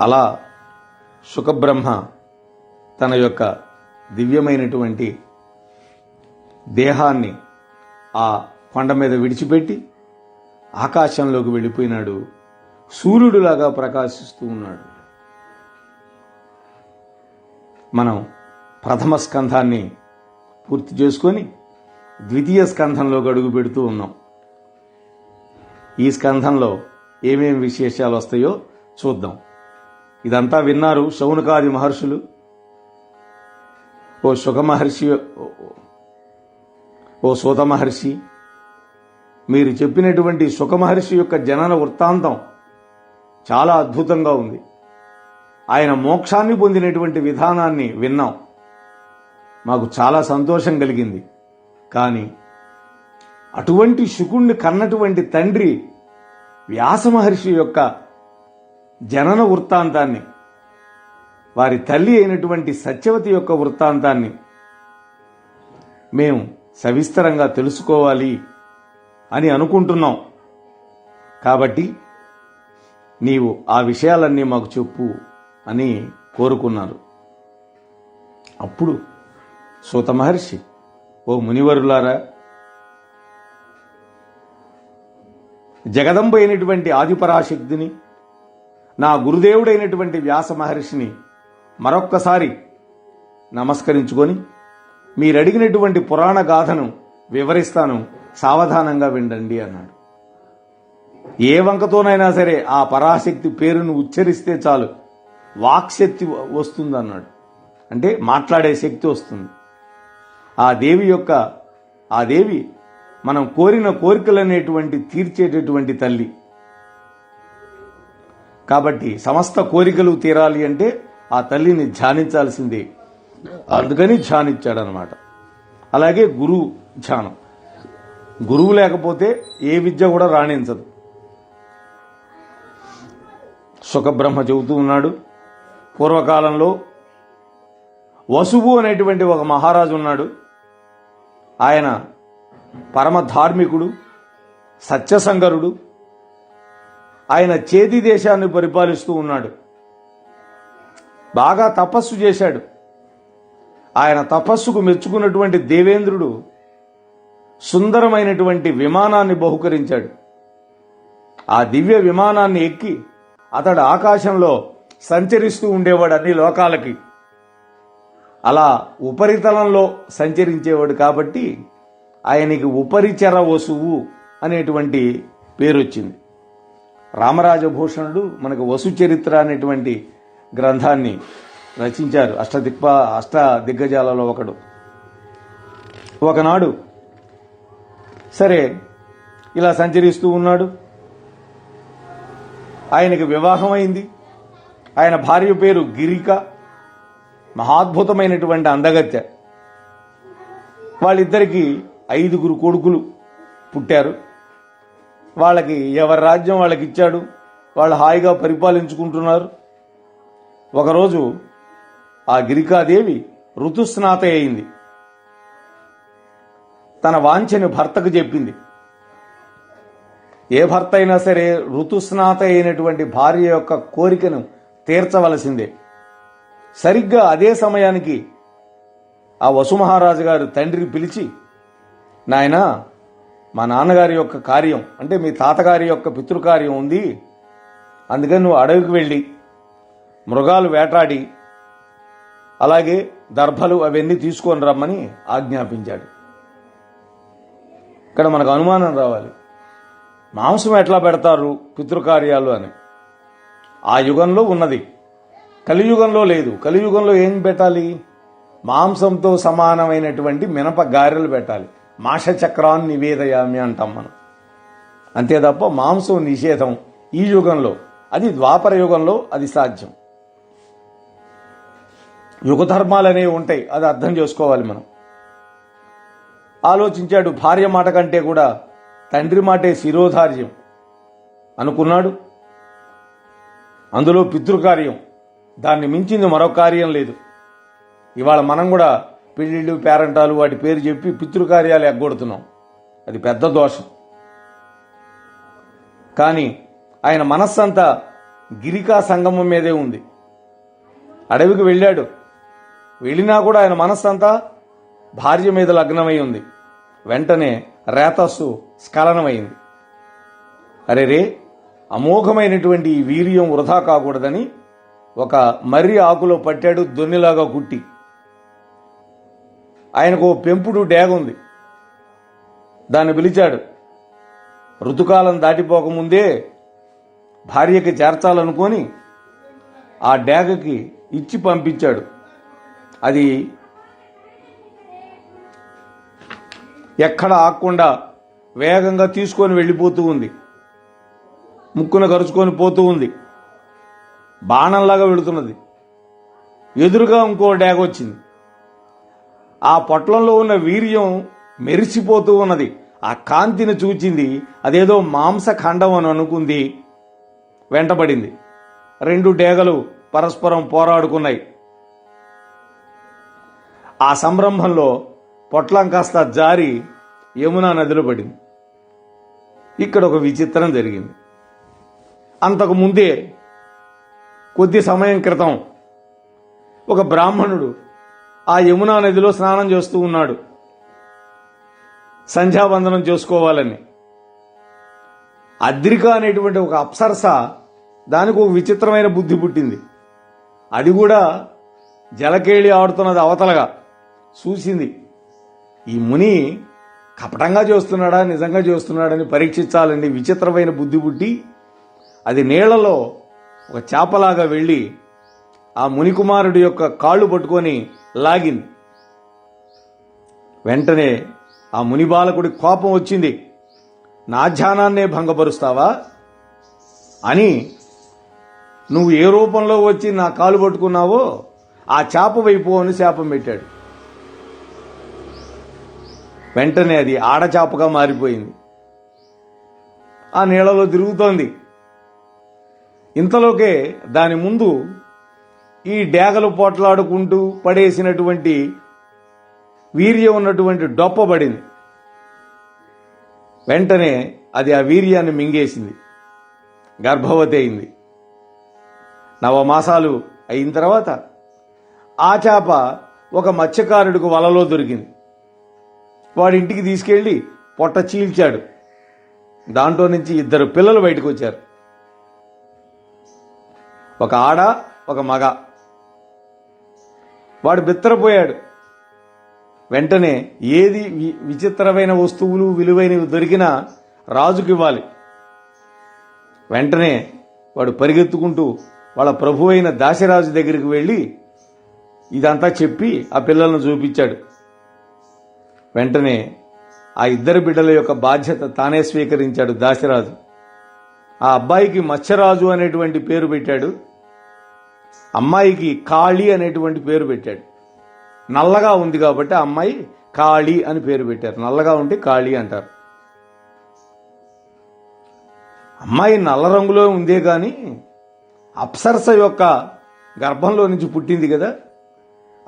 అలా సుఖబ్రహ్మ తన యొక్క దివ్యమైనటువంటి దేహాన్ని ఆ కొండ మీద విడిచిపెట్టి ఆకాశంలోకి వెళ్ళిపోయినాడు. సూర్యుడులాగా ప్రకాశిస్తూ ఉన్నాడు. మనం ప్రథమ స్కంధాన్ని పూర్తి చేసుకొని ద్వితీయ స్కంధంలోకి అడుగు పెడుతూ ఉన్నాం. ఈ స్కంధంలో ఏమేమి విశేషాలు వస్తాయో చూద్దాం. ఇదంతా విన్నారు శౌనకాది మహర్షులు. ఓ సుఖ మహర్షి ఓ సూత మహర్షి మీరు చెప్పినటువంటి సుఖ మహర్షి యొక్క జనన వృత్తాంతం చాలా అద్భుతంగా ఉంది. ఆయన మోక్షాన్ని పొందినటువంటి విధానాన్ని విన్నాం. మాకు చాలా సంతోషం కలిగింది. కానీ అటువంటి శుకుణ్ణి కన్నటువంటి తండ్రి వ్యాస మహర్షి యొక్క జనన వృత్తాంతాన్ని వారి తల్లి అయినటువంటి సత్యవతి యొక్క వృత్తాంతాన్ని మేము సవిస్తరంగా తెలుసుకోవాలి అని అనుకుంటున్నాం. కాబట్టి నీవు ఆ విషయాలన్నీ మాకు చెప్పు అని కోరుకున్నారు. అప్పుడు సూత మహర్షి ఓ మునివరులారా జగదంబ అయినటువంటి ఆదిపరాశక్తిని నా గురుదేవుడైనటువంటి వ్యాస మహర్షిని మరొక్కసారి నమస్కరించుకొని మీరడిగినటువంటి పురాణ గాథను వివరిస్తాను. సావధానంగా వినండి అన్నాడు. ఏ వంకతోనైనా సరే ఆ పరాశక్తి పేరును ఉచ్చరిస్తే చాలు. వాక్శక్తి వస్తుంది అన్నాడు అంటే మాట్లాడే శక్తి వస్తుంది. ఆ దేవి యొక్క ఆ దేవి మనం కోరిన కోరికలనేటువంటి తీర్చేటటువంటి తల్లి. కాబట్టి సమస్త కోరికలు తీరాలి అంటే ఆ తల్లిని ధ్యానించాల్సిందే. అందుకని ధ్యానించాడనమాట. అలాగే గురువు ధ్యానం. గురువు లేకపోతే ఏ విద్య కూడా రాణించదు. సుఖబ్రహ్మ చెబుతూ ఉన్నాడు పూర్వకాలంలో వసువు అనేటువంటి ఒక మహారాజు ఉన్నాడు. ఆయన పరమ ధార్మికుడు సత్యసంగరుడు ఆయన చేతి దేశాన్ని పరిపాలిస్తూ ఉన్నాడు. బాగా తపస్సు చేశాడు. ఆయన తపస్సుకు మెచ్చుకున్నటువంటి దేవేంద్రుడు సుందరమైనటువంటి విమానాన్ని బహుకరించాడు. ఆ దివ్య విమానాన్ని ఎక్కి అతడు ఆకాశంలో సంచరిస్తూ ఉండేవాడు అన్ని లోకాలకి. అలా ఉపరితలంలో సంచరించేవాడు కాబట్టి ఆయనకి ఉపరిచర వసువు అనేటువంటి పేరు వచ్చింది రామరాజభూషణుడు మనకు వసు చరిత్ర అనేటువంటి గ్రంథాన్ని రచించారు. అష్టదిక్ప అష్ట దిగ్గజాలలో ఒకడు. ఒకనాడు సరే ఇలా సంచరిస్తూ ఉన్నాడు. ఆయనకి వివాహం అయింది. ఆయన భార్య పేరు గిరిక. మహాద్భుతమైనటువంటి అందగత్య వాళ్ళిద్దరికీ ఐదుగురు కొడుకులు పుట్టారు. వాళ్ళకి ఎవరి రాజ్యం వాళ్ళకి ఇచ్చాడు వాళ్ళు హాయిగా పరిపాలించుకుంటున్నారు. ఒకరోజు ఆ గిరికాదేవి ఋతుస్నాత అయింది. తన వాంఛని భర్తకు చెప్పింది. ఏ భర్త అయినా సరే ఋతుస్నాత అయినటువంటి భార్య యొక్క కోరికను తీర్చవలసిందే. సరిగ్గా అదే సమయానికి ఆ వసుమహారాజు గారు తండ్రికి పిలిచి నాయనా మా నాన్నగారి యొక్క కార్యం అంటే మీ తాతగారి యొక్క పితృకార్యం ఉంది. అందుకని నువ్వు అడవికి వెళ్ళి మృగాలు వేటాడి అలాగే దర్భలు అవన్నీ తీసుకొని రమ్మని ఆజ్ఞాపించాడు. ఇక్కడ మనకు అనుమానం రావాలి. మాంసం ఎట్లా పెడతారు పితృకార్యాలు అని? ఆ యుగంలో ఉన్నది. కలియుగంలో లేదు. కలియుగంలో ఏం పెట్టాలి? మాంసంతో సమానమైనటువంటి మినప గారెలు పెట్టాలి. మాషచక్రాన్ని నివేదయామి అంటాం మనం. అంతే తప్ప మాంసం నిషేధం ఈ యుగంలో అది ద్వాపర యుగంలో అది సాధ్యం. యుగధర్మాలు అనేవి ఉంటాయి అది అర్థం చేసుకోవాలి మనం. ఆలోచించాడు భార్య మాట కంటే కూడా తండ్రి మాటే శిరోధార్యం అనుకున్నాడు. అందులో పితృకార్యం దాన్ని మించింది మరో కార్యం లేదు. ఇవాళ మనం కూడా పెళ్ళిళ్ళు పేరంటాలు వాటి పేరు చెప్పి పితృకార్యాలు ఎగ్గొడుతున్నాం. అది పెద్ద దోషం. కానీ ఆయన మనస్సంతా గిరికా సంగమం మీదే ఉంది. అడవికి వెళ్ళాడు. వెళ్ళినా కూడా ఆయన మనస్సంతా భార్య మీద లగ్నమై ఉంది. వెంటనే రేతస్సు స్ఖలనమైంది. అరే రే అమోఘమైనటువంటి ఈ వీర్యం వృధా కాకూడదని ఒక మర్రి ఆకులో పట్టాడు దొన్నిలాగా కుట్టి. ఆయనకు ఓ పెంపుడు డ్యాగ్ ఉంది. దాన్ని పిలిచాడు. ఋతుకాలం దాటిపోకముందే భార్యకి చేర్చాలనుకొని ఆ డ్యాగకి ఇచ్చి పంపించాడు. అది ఎక్కడ ఆగకుండా వేగంగా తీసుకొని వెళ్ళిపోతూ ఉంది. ముక్కున కరుచుకొని పోతూ ఉంది. బాణంలాగా వెళుతున్నది. ఎదురుగా ఇంకో డ్యాగ్ వచ్చింది. ఆ పొట్లంలో ఉన్న వీర్యం మెరిసిపోతూ ఉన్నది. ఆ కాంతిని చూచింది అదేదో మాంసఖండం అని అనుకుంది. వెంటబడింది. రెండు డేగలు పరస్పరం పోరాడుకున్నాయి. ఆ సంరంభంలో పొట్లం కాస్త జారి యమునా నదిలో పడింది. ఇక్కడ ఒక విచిత్రం జరిగింది. అంతకు ముందే కొద్ది సమయం క్రితం ఒక బ్రాహ్మణుడు ఆ యమునా నదిలో స్నానం చేస్తూ ఉన్నాడు. సంధ్యావందనం చేసుకోవాలని. అద్రిక అనేటువంటి ఒక అప్సరస దానికి ఒక విచిత్రమైన బుద్ధి పుట్టింది. అది కూడా జలకేళి ఆడుతున్నది అవతలగా చూసింది. ఈ ముని కపటంగా చేస్తున్నాడా నిజంగా చేస్తున్నాడని పరీక్షించాలని విచిత్రమైన బుద్ధి పుట్టి అది నీళ్ళలో ఒక చేపలాగా వెళ్ళి ఆ మునికుమారుడి యొక్క కాళ్ళు పట్టుకొని లాగింది వెంటనే ఆ మునిబాలకుడి కోపం వచ్చింది. నా ధ్యానాన్నే భంగపరుస్తావా? అని నువ్వు ఏ రూపంలో వచ్చి నా కాలు పట్టుకున్నావో ఆ చేప వైపు అని శాపం పెట్టాడు. వెంటనే అది ఆడచాపగా మారిపోయింది. ఆ నీళ్ళలో తిరుగుతోంది. ఇంతలోకే దాని ముందు ఈ డేగలు పోట్లాడుకుంటూ పడేసినటువంటి వీర్యం ఉన్నటువంటి డొప్ప పడింది. వెంటనే అది ఆ వీర్యాన్ని మింగేసింది. గర్భవతి అయింది. నవమాసాలు అయిన తర్వాత ఆ చేప ఒక మత్స్యకారుడికి వలలో దొరికింది. వాడి ఇంటికి తీసుకెళ్ళి పొట్ట చీల్చాడు. దాంట్లో నుంచి ఇద్దరు పిల్లలు బయటకు వచ్చారు. ఒక ఆడ ఒక మగ. వాడు బిత్తరపోయాడు. వెంటనే ఏది వి- విచిత్రమైన వస్తువులు విలువైనవి దొరికినా రాజుకి ఇవ్వాలి వెంటనే వాడు పరిగెత్తుకుంటూ వాళ్ళ ప్రభు అయిన దాసిరాజు దగ్గరికి వెళ్ళి ఇదంతా చెప్పి ఆ పిల్లలను చూపించాడు. వెంటనే ఆ ఇద్దరు బిడ్డల యొక్క బాధ్యత తానే స్వీకరించాడు దాసిరాజు. ఆ అబ్బాయికి మత్స్యరాజు అనేటువంటి పేరు పెట్టాడు. అమ్మాయికి కాళీ అనేటువంటి పేరు పెట్టాడు. నల్లగా ఉంది కాబట్టి ఆ అమ్మాయి కాళీ అని పేరు పెట్టారు. నల్లగా ఉంటే కాళీ అంటారు. అమ్మాయి నల్ల రంగులో ఉందే కానీ అప్సరస యొక్క గర్భంలో నుంచి పుట్టింది కదా.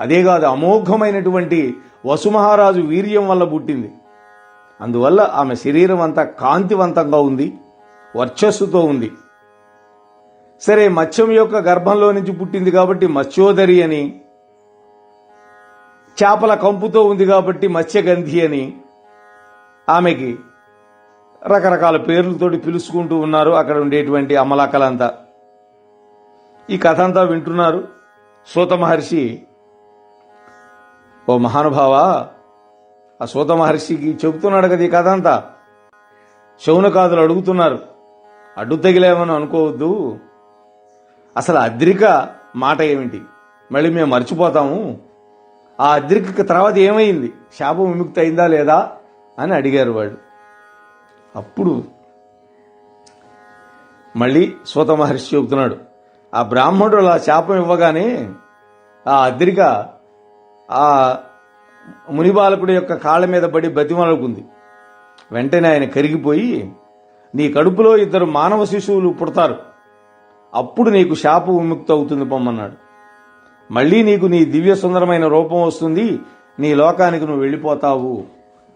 అదే కాదు అమోఘమైనటువంటి వసుమహారాజు వీర్యం వల్ల పుట్టింది. అందువల్ల ఆమె శరీరం అంతా కాంతివంతంగా ఉంది వర్చస్సుతో ఉంది. సరే మత్స్యం యొక్క గర్భంలో నుంచి పుట్టింది కాబట్టి మత్స్యోదరి అని చేపల కంపుతో ఉంది కాబట్టి మత్స్యగంధి అని ఆమెకి రకరకాల పేర్లతోటి పిలుచుకుంటూ ఉన్నారు. అక్కడ ఉండేటువంటి అమలాకలంతా. ఈ కథ అంతా వింటున్నారు సూత మహర్షి. ఓ మహానుభావ ఆ సూత మహర్షికి చెబుతున్నాడు కదా ఈ కథ అంతా శౌనకాదులు అడుగుతున్నారు. అడ్డు తగిలేమని అనుకోవద్దు. అసలు అద్రిక మాట ఏమిటి? మళ్ళీ మేము మర్చిపోతాము. ఆ అద్రిక తర్వాత ఏమైంది? శాపం విముక్తి అయిందా లేదా అని అడిగారు వాడు అప్పుడు మళ్ళీ సూత మహర్షి చెబుతున్నాడు ఆ బ్రాహ్మణుడు అలా శాపం ఇవ్వగానే ఆ అద్రిక ఆ మునిబాలకుడి యొక్క కాళ్ళ మీద పడి బతిమలుకుంది వెంటనే ఆయన కరిగిపోయి నీ కడుపులో ఇద్దరు మానవ శిశువులు పుడతారు. అప్పుడు నీకు శాప విముక్తి అవుతుంది పొమ్మన్నాడు. మళ్ళీ నీకు నీ దివ్య సుందరమైన రూపం వస్తుంది. నీ లోకానికి నువ్వు వెళ్ళిపోతావు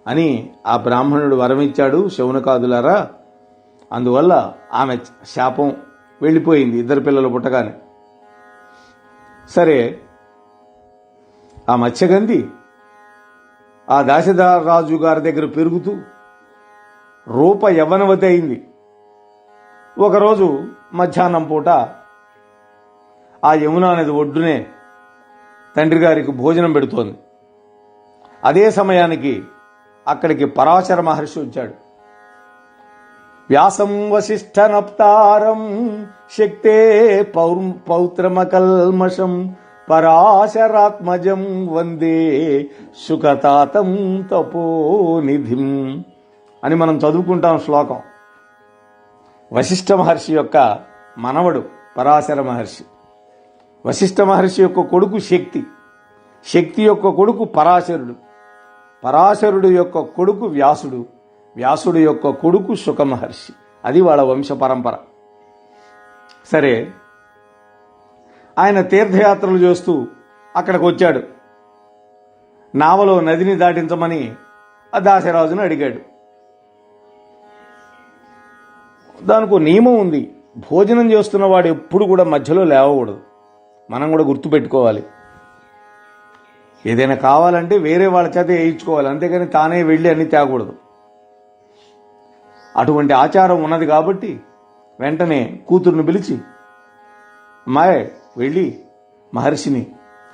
అని ఆ బ్రాహ్మణుడు వరమిచ్చాడు శౌనకాదులారా. అందువల్ల ఆమె శాపం వెళ్ళిపోయింది ఇద్దరు పిల్లలు పుట్టగానే. సరే ఆ మత్స్యగంధి ఆ దాశరాజు గారి దగ్గర పెరుగుతూ రూప యవ్వనవతి అయింది. ఒకరోజు మధ్యాహ్నం పూట ఆ యమున నది ఒడ్డునే తండ్రి గారికి భోజనం పెడుతోంది. అదే సమయానికి అక్కడికి పరాశర మహర్షి వచ్చాడు. వ్యాసం వశిష్ఠనప్తారం శక్తే పౌర్ పౌత్రమకల్మషం పరాశరాత్మజం వందే సుఖతాతం తపోనిధిం అని మనం చదువుకుంటాం శ్లోకం. వశిష్ఠ మహర్షి యొక్క మనవడు పరాశర మహర్షి. వశిష్ఠ మహర్షి యొక్క కొడుకు శక్తి. శక్తి యొక్క కొడుకు పరాశరుడు. పరాశరుడు యొక్క కొడుకు వ్యాసుడు. వ్యాసుడు యొక్క కొడుకు శుక మహర్షి. అది వాళ్ళ వంశ పరంపర. సరే ఆయన తీర్థయాత్రలు చేస్తూ అక్కడికి వచ్చాడు. నావలో నదిని దాటించమని ఆ దాసరాజును అడిగాడు. దానికి నియమం ఉంది. భోజనం చేస్తున్న వాడు ఎప్పుడు కూడా మధ్యలో లేవకూడదు. మనం కూడా గుర్తుపెట్టుకోవాలి ఏదైనా కావాలంటే వేరే వాళ్ళ చేత వేయించుకోవాలి. అంతేకాని తానే వెళ్ళి అన్ని తేకూడదు. అటువంటి ఆచారం ఉన్నది కాబట్టి వెంటనే కూతుర్ని పిలిచి అమ్మాయి వెళ్ళి మహర్షిని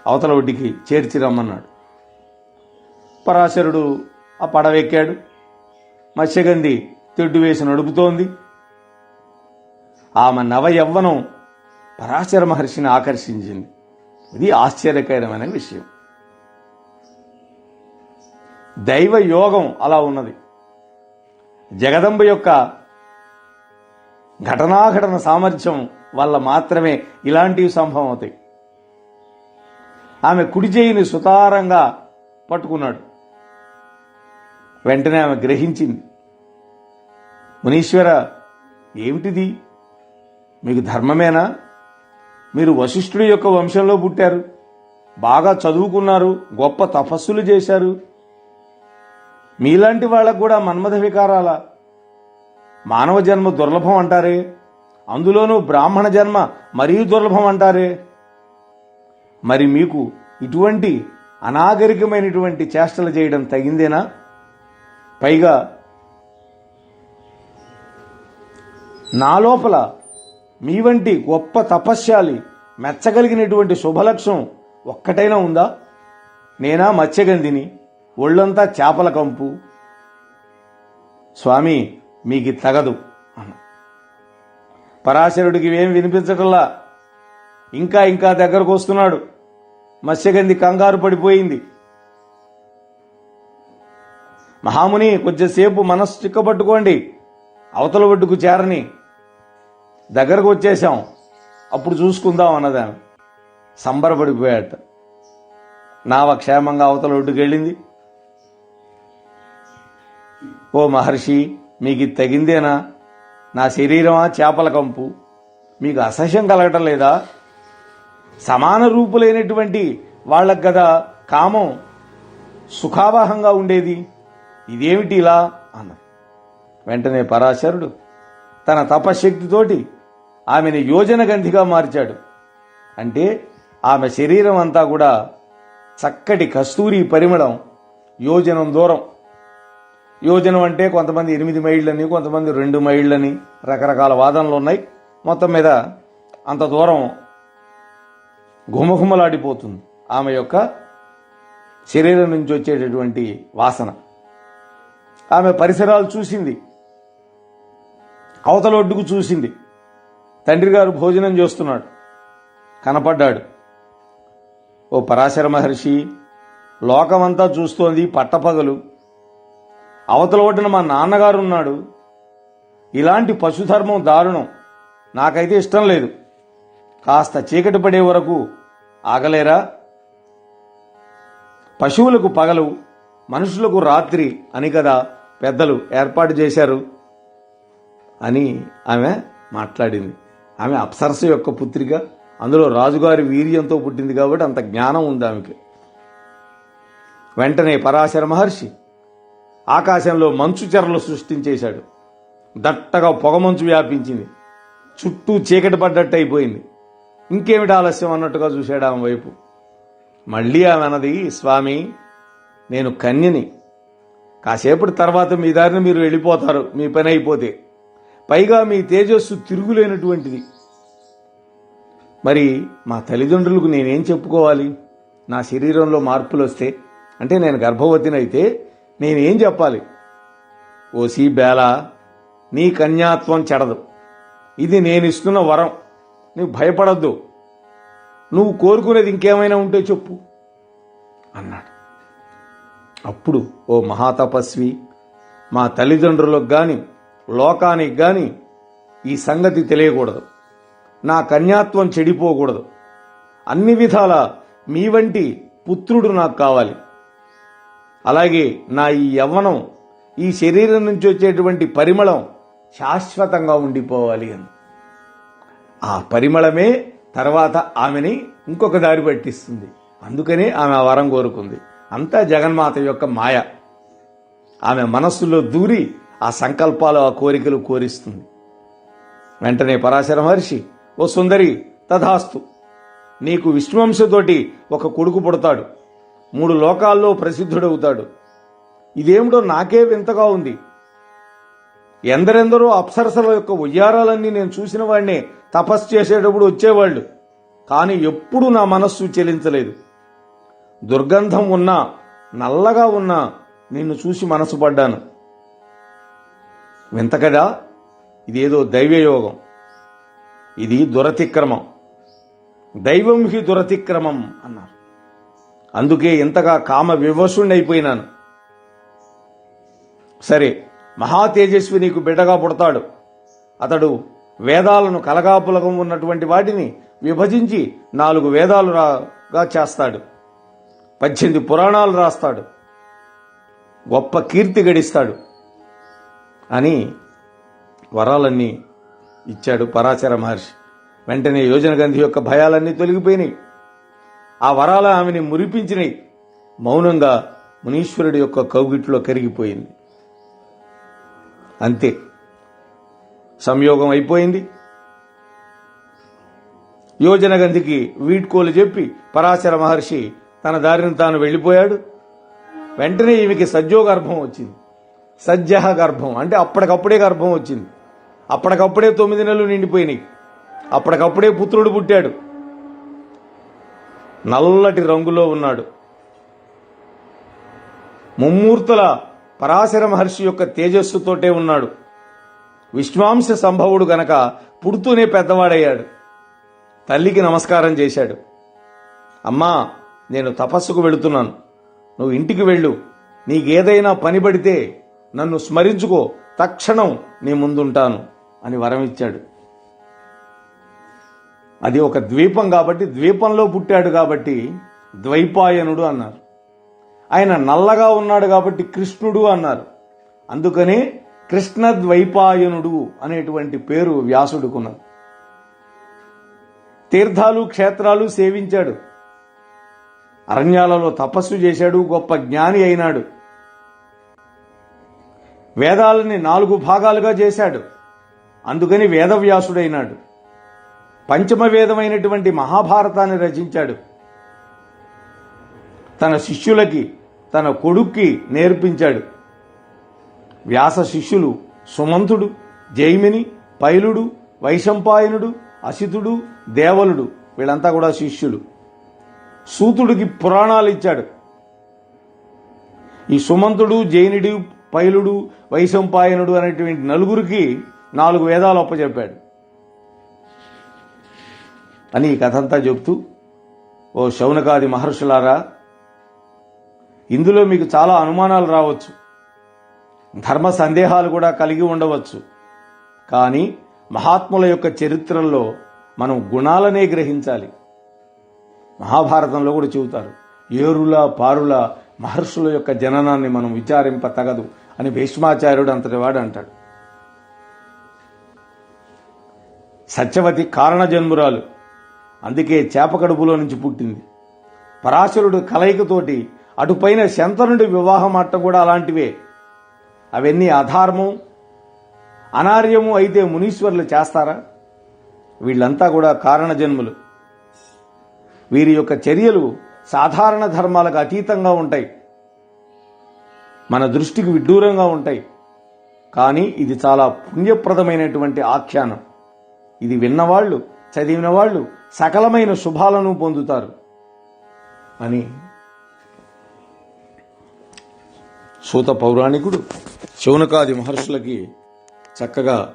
అవతల ఒడ్డికి చేర్చి రమ్మన్నాడు. పరాశరుడు ఆ పడవెక్కాడు మత్స్యగంధి తెడ్డు వేసి నడుపుతోంది. ఆమె నవ యవ్వనం పరాశర మహర్షిని ఆకర్షించింది. ఇది ఆశ్చర్యకరమైన విషయం. దైవ యోగం అలా ఉన్నది. జగదంబ యొక్క ఘటనాఘటన సామర్థ్యం వల్ల మాత్రమే ఇలాంటివి సంభవం అవుతాయి ఆమె కుడి చేయిని సుతారంగా పట్టుకున్నాడు. వెంటనే ఆమె గ్రహించింది. మునీశ్వర ఏమిటిది? మీకు ధర్మమేనా? మీరు వశిష్ఠుడి యొక్క వంశంలో పుట్టారు. బాగా చదువుకున్నారు. గొప్ప తపస్సులు చేశారు. మీలాంటి వాళ్ళకు కూడా మన్మథ వికారాల? మానవ జన్మ దుర్లభం అంటారే. అందులోనూ బ్రాహ్మణ జన్మ మరీ దుర్లభం అంటారే. మరి మీకు ఇటువంటి అనాగరికమైనటువంటి చేష్టలు చేయడం తగిందేనా? పైగా నా లోపల మీ వంటి గొప్ప తపస్యాలి మెచ్చగలిగినటువంటి శుభలక్ష్యం ఒక్కటైనా ఉందా? నేనా మత్స్యగంధిని ఒళ్ళంతా చేపల కంపు. స్వామి మీకు తగదు అన్న. పరాశరుడికి ఏం వినిపించటంలా ఇంకా ఇంకా దగ్గరకు వస్తున్నాడు. మత్స్యగంధి కంగారు పడిపోయింది. మహాముని కొంచెంసేపు మనస్సు చిక్కబట్టుకోండి. అవతల ఒడ్డుకు చేరని. దగ్గరకు వచ్చేసాం అప్పుడు చూసుకుందాం అన్నదాన్ని సంబరపడిపోయాట. నావ క్షేమంగా అవతల ఒడ్డుకెళ్ళింది. ఓ మహర్షి మీకు ఇది తగిందేనా? నా శరీరమా చేపల కంపు? మీకు అసహ్యం కలగటం లేదా? సమాన రూపులైనటువంటి వాళ్ళకు కదా కామం? సుఖావహంగా ఉండేది? ఇదేమిటి ఇలా? అన్న వెంటనే పరాశరుడు తన తపశక్తితోటి ఆమెను యోజన గంధిగా మార్చాడు. అంటే ఆమె శరీరం అంతా కూడా చక్కటి కస్తూరి పరిమళం యోజనం దూరం. యోజనం అంటే కొంతమంది ఎనిమిది మైళ్ళని కొంతమంది రెండు మైళ్ళని రకరకాల వాదనలు ఉన్నాయి. మొత్తం మీద అంత దూరం గుమగుమలాడిపోతుంది ఆమె యొక్క శరీరం నుంచి వచ్చేటటువంటి వాసన. ఆమె పరిసరాలు చూసింది. అవతల ఒడ్డుకు చూసింది. తండ్రి గారు భోజనం చేస్తున్నాడు. కనపడ్డాడు. ఓ పరాశర మహర్షి లోకమంతా చూస్తోంది పట్టపగలు. అవతల ఒడ్డున మా నాన్నగారు ఉన్నాడు. ఇలాంటి పశుధర్మం దారుణం. నాకైతే ఇష్టం లేదు. కాస్త చీకటి పడే వరకు ఆగలేరా? పశువులకు పగలు మనుషులకు రాత్రి అని కదా పెద్దలు ఏర్పాటు చేశారు అని ఆమె మాట్లాడింది. ఆమె అప్సరస యొక్క పుత్రిక. అందులో రాజుగారి వీర్యంతో పుట్టింది కాబట్టి అంత జ్ఞానం ఉంది ఆమెకి. వెంటనే పరాశర మహర్షి ఆకాశంలో మంచు చెరలు సృష్టించేశాడు. దట్టగా పొగమంచు వ్యాపించింది. చుట్టూ చీకటి పడ్డట్టు అయిపోయింది. ఇంకేమిటి ఆలస్యం అన్నట్టుగా చూశాడు ఆమె వైపు. మళ్ళీ ఆమె అన్నది స్వామి నేను కన్యని. కాసేపటి తర్వాత మీ దారిని మీరు వెళ్ళిపోతారు. మీ పని అయిపోతే. పైగా మీ తేజస్సు తిరుగులేనటువంటిది. మరి మా తల్లిదండ్రులకు నేనేం చెప్పుకోవాలి? నా శరీరంలో మార్పులు వస్తే అంటే నేను గర్భవతినైతే నేనేం చెప్పాలి? ఓసి బేల నీ కన్యాత్వం చెడదు. ఇది నేను ఇస్తున్న వరం. నువ్వు భయపడద్దు. నువ్వు కోరుకునేది ఇంకేమైనా ఉంటే చెప్పు అన్నాడు. అప్పుడు ఓ మహాతపస్వి మా తల్లిదండ్రులకు కానీ లోకానికి కానీ ఈ సంగతి తెలియకూడదు. నా కన్యాత్వం చెడిపోకూడదు. అన్ని విధాల మీ వంటి పుత్రుడు నాకు కావాలి. అలాగే నా ఈ యవ్వనం ఈ శరీరం నుంచి వచ్చేటువంటి పరిమళం శాశ్వతంగా ఉండిపోవాలి అని. ఆ పరిమళమే తర్వాత ఆమెని ఇంకొక దారి పట్టిస్తుంది. అందుకనే ఆమె వరం కోరుకుంది. అంతా జగన్మాత యొక్క మాయ. ఆమె మనస్సులో దూరి ఆ సంకల్పాలు ఆ కోరికలు కోరిస్తుంది. వెంటనే పరాశర మహర్షి ఓ సుందరి తథాస్తు. నీకు విష్ణువంశతోటి ఒక కొడుకు పుడతాడు. మూడు లోకాల్లో ప్రసిద్ధుడవుతాడు. ఇదేమిటో నాకే వింతగా ఉంది. ఎందరెందరో అప్సరసల యొక్క ఉయ్యారాలన్నీ నేను చూసిన వాడినే తపస్సు చేసేటప్పుడు వచ్చేవాళ్ళు. కానీ ఎప్పుడూ నా మనస్సు చెలించలేదు. దుర్గంధం ఉన్నా నల్లగా ఉన్నా నిన్ను చూసి మనసు పడ్డాను. వింత కదా ఇదేదో దైవయోగం. ఇది దురతిక్రమం. దైవం హి దురతిక్రమం అన్నారు. అందుకే ఇంతగా కామ వివశుణ్ణైపోయినాను సరే మహా తేజస్వి నీకు బిడ్డగా పుడతాడు. అతడు వేదాలను కలగాపులగం ఉన్నటువంటి వాటిని విభజించి నాలుగు వేదాలు రాగా చేస్తాడు. పద్దెనిమిది పురాణాలు రాస్తాడు. గొప్ప కీర్తి గడిస్తాడు. అని వరాలన్నీ ఇచ్చాడు పరాశర మహర్షి. వెంటనే యోజన గంధి యొక్క భయాలన్నీ తొలగిపోయినాయి. ఆ వరాల ఆమెని మురిపించినాయి. మౌనంగా మునీశ్వరుడి యొక్క కౌగిట్లో కరిగిపోయింది. అంతే. సంయోగం అయిపోయింది. యోజన గంధికి వీడ్కోలు చెప్పి పరాశర మహర్షి తన దారిని తాను వెళ్ళిపోయాడు. వెంటనే ఈమెకి సద్యోగర్భం వచ్చింది. సజ్జ గర్భం. అంటే అప్పటికప్పుడే గర్భం వచ్చింది. అప్పటికప్పుడే తొమ్మిది నెలలు నిండిపోయినాయి. అప్పటికప్పుడే పుత్రుడు పుట్టాడు. నల్లటి రంగులో ఉన్నాడు. ముమ్మూర్తుల పరాశర మహర్షి యొక్క తేజస్సుతోటే ఉన్నాడు. విశ్వాంశ సంభవుడు గనక పుడుతూనే పెద్దవాడయ్యాడు. తల్లికి నమస్కారం చేశాడు. అమ్మా నేను తపస్సుకు వెళుతున్నాను. నువ్వు ఇంటికి వెళ్ళు. నీకేదైనా పని పడితే నన్ను స్మరించుకో తక్షణం నీ ముందుంటాను అని వరం ఇచ్చాడు అది ఒక ద్వీపం కాబట్టి ద్వీపంలో పుట్టాడు కాబట్టి ద్వైపాయనుడు అన్నారు. ఆయన నల్లగా ఉన్నాడు కాబట్టి కృష్ణుడు అన్నారు. అందుకనే కృష్ణ ద్వైపాయనుడు అనేటువంటి పేరు వ్యాసుడుకున్నది. తీర్థాలు క్షేత్రాలు సేవించాడు. అరణ్యాలలో తపస్సు చేశాడు గొప్ప జ్ఞాని అయినాడు. వేదాలని నాలుగు భాగాలుగా చేశాడు. అందుకని వేదవ్యాసుడైనాడు. పంచమ వేదమైనటువంటి మహాభారతాన్ని రచించాడు. తన శిష్యులకి తన కొడుక్కి నేర్పించాడు. వ్యాస శిష్యులు సుమంతుడు జైమిని పైలుడు వైశంపాయనుడు అసితుడు దేవలుడు వీళ్ళంతా కూడా శిష్యులు. సూతుడికి పురాణాలు ఇచ్చాడు. ఈ సుమంతుడు జైనుడు పైలుడు వైశంపాయనుడు అనేటువంటి నలుగురికి నాలుగు వేదాలు అప్పచెప్పాడు. అని ఈ కథంతా చెప్తూ ఓ శౌనకాది మహర్షులారా ఇందులో మీకు చాలా అనుమానాలు రావచ్చు. ధర్మ సందేహాలు కూడా కలిగి ఉండవచ్చు. కానీ మహాత్ముల యొక్క చరిత్రల్లో మనం గుణాలనే గ్రహించాలి. మహాభారతంలో కూడా చెబుతారు ఏరుల పారుల మహర్షుల యొక్క జననాన్ని మనం విచారింప తగదు అని భీష్మాచార్యుడు అంతటి వాడు అంటాడు. సత్యవతి కారణ జన్మురాలు అందుకే చేప కడుపులో నుంచి పుట్టింది. పరాశరుడు కలయికతోటి అటుపైన శంతనుడి వివాహం అట్ట కూడా అలాంటివే. అవన్నీ అధర్మం. అనార్యము అయితే మునీశ్వరులు చేస్తారా? వీళ్ళంతా కూడా కారణజన్ములు. వీరి యొక్క చర్యలు సాధారణ ధర్మాలకు అతీతంగా ఉంటాయి. మన దృష్టికి విడ్డూరంగా ఉంటాయి. కానీ ఇది చాలా పుణ్యప్రదమైనటువంటి ఆఖ్యానం. ఇది విన్నవాళ్ళు చదివిన వాళ్ళు సకలమైన శుభాలను పొందుతారు. అని సూత పౌరాణికుడు శౌనకాది మహర్షులకి చక్కగా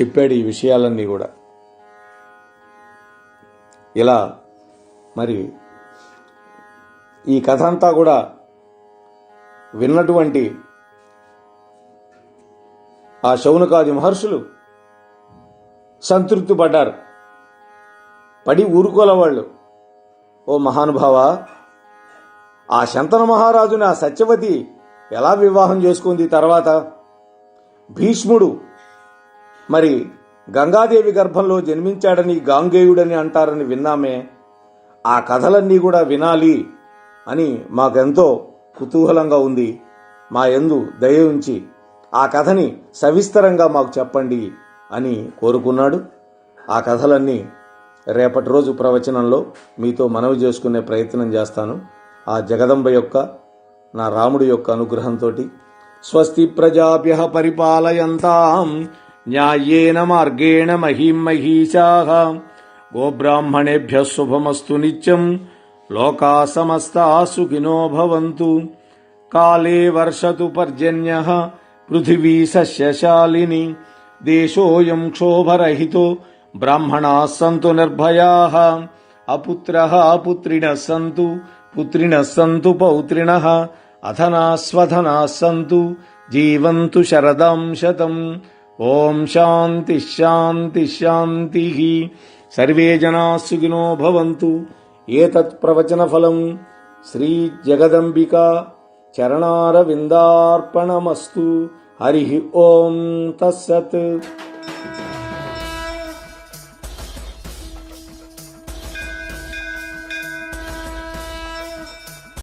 చెప్పాడు ఈ విషయాలన్నీ కూడా. ఇలా మరి ఈ కథ అంతా కూడా విన్నటువంటి ఆ శౌనకాది మహర్షులు సంతృప్తి పడ్డారు పడి ఊరుకోల వాళ్ళు. ఓ మహానుభావ ఆ శంతన మహారాజుని ఆ సత్యవతి ఎలా వివాహం చేసుకుంది? తర్వాత భీష్ముడు మరి గంగాదేవి గర్భంలో జన్మించాడని గాంగేయుడని అంటారని విన్నామే. ఆ కథలన్నీ కూడా వినాలి. అని మాకెంతో కుతూహలంగా ఉంది. మా యందు దయ ఉంచి ఆ కథని సవిస్తరంగా మాకు చెప్పండి అని కోరుకున్నాడు. ఆ కథలన్నీ రేపటి రోజు ప్రవచనంలో మీతో మనవి చేసుకునే ప్రయత్నం చేస్తాను. ఆ జగదంబ యొక్క నా రాముడి యొక్క అనుగ్రహంతో స్వస్తి ప్రజాభ్య పరిపాలయంతాం న్యాయేన మార్గేణ మహిం మహీషా. గోబ్రాహ్మణేభ్య శుభమస్తు నిత్యం లోకా సమస్తా సుఖినో భవంతు. కాలే వర్షతు పర్జన్య పృథివీ సస్యశాలిని. దేశోయం క్షోభరహితో బ్రాహ్మణా సంతు నిర్భయా. అపుత్ర పుత్రిణ సంతు పుత్రిణ సంతు పౌత్రిణ. అధనా స్వధనా సంతు జీవంతు శరదాం శతం. ఓం శాంతి శాంతి శాంతి. సర్వే జనా సుఖినో భవంతు. ఏతత్ ప్రవచన ఫలం శ్రీ జగదంబిక చరణారవిందార్పణమస్తు. హరి ఓం తస్సత్.